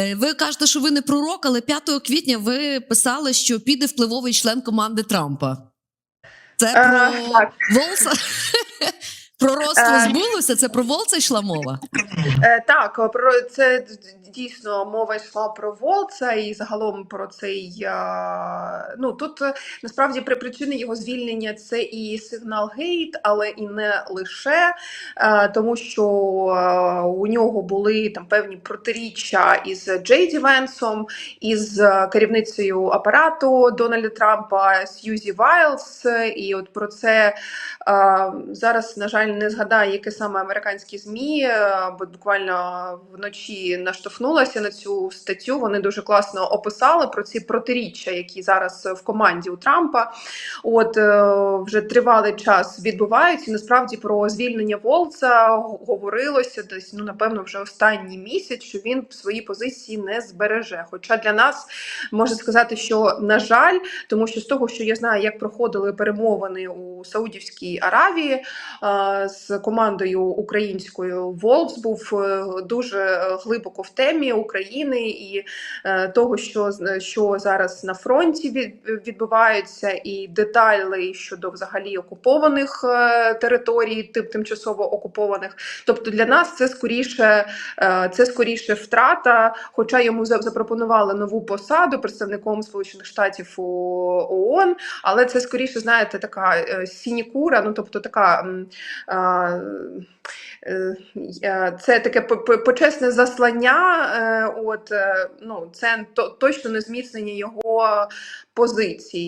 Е, Ви кажете, що ви не пророк, але 5 квітня ви писали, що піде впливовий член команди Трампа. Це Е, про. Волса. Пророцтво Е, збулося? Це про Волса йшла мова? Е, Так, про це дійсно мова йшла про Волца і загалом про цей. Ну тут е, насправді при причини його звільнення це і сигнал гейт, але і не лише е, тому, що е, у нього були там певні протиріччя із Джейді Венсом, із е, керівницею апарату Дональда Трампа Сьюзі Вайлз. І от про це е, зараз, на жаль, не згадаю, яке саме американські змі, е, бо буквально вночі наштовхнулася на цю статтю. Вони дуже класно описали про ці протиріччя, які зараз в команді у Трампа. От е, вже тривалий час відбуваються. Насправді про звільнення Волца говорилося десь, ну напевно, вже останній місяць, що він свої позиції не збереже. Хоча для нас можна сказати, що на жаль, тому що з того, що я знаю, як проходили перемовини у Саудівській Аравії е, з командою українською, Волфс був е, дуже глибоко в темі України і е, того, що що зараз на фронті від- відбувається, і деталі щодо взагалі окупованих е, територій, тим тимчасово окупованих. Тобто для нас це скоріше е, це скоріше втрата. Хоча йому запропонували нову посаду представником Сполучених Штатів ООН, але це скоріше, знаєте, така е, сінікура, ну тобто така. Е, Це таке по- по- почесне заслання, е, от е, ну це точно не зміцнення його позиції.